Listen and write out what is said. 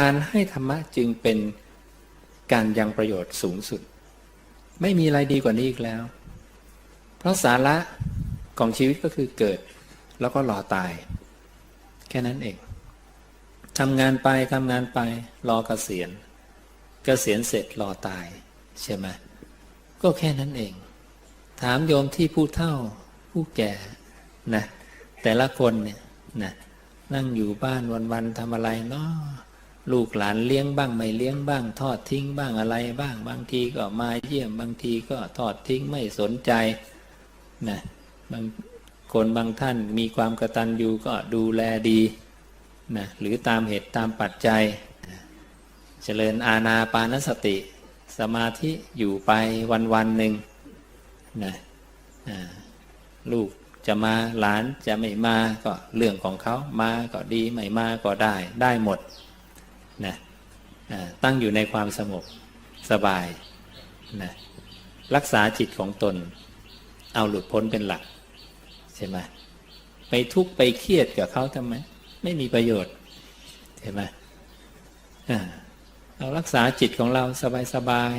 การให้ธรรมะจึงเป็นการยังประโยชน์สูงสุด ไม่มีอะไรดีกว่านี้อีกแล้ว เพราะสาระของชีวิตก็คือเกิดแล้วก็รอตาย แค่นั้นเองทำงานไปทำงานไป รอเกษียณเกษียณเสร็จรอตาย ใช่ไหมก็แค่นั้นเอง ถามโยมที่ผู้เฒ่า ผู้แก่นะแต่ละคนเนี่ยนะนั่งอยู่บ้านวันๆทำอะไรเนาะ ลูกหลานเลี้ยงบ้างไม่เลี้ยงบ้าง ทอดทิ้งบ้างอะไรบ้าง บางทีก็มาเยี่ยมบางทีก็ทอดทิ้งไม่สนใจนะบางคนบางท่านมีความกระตันยูก็ดูแลดีนะหรือตามเหตุตามปัจจัย เจริญอาณาปานสติ สมาธิอยู่ไปวันวันหนึ่งนะลูกจะมาหลานจะไม่มาก็เรื่องของเขามาก็ดีไม่มาก็ได้ได้หมด นะตั้งอยู่ในความสงบสบายนะรักษาจิตของตน เอาหลุดพ้นเป็นหลัก ใช่ไหมไปทุกข์ไปเครียดกับเขาทำไม ไม่มีประโยชน์ ใช่ไหมเรารักษาจิตของเราสบายสบาย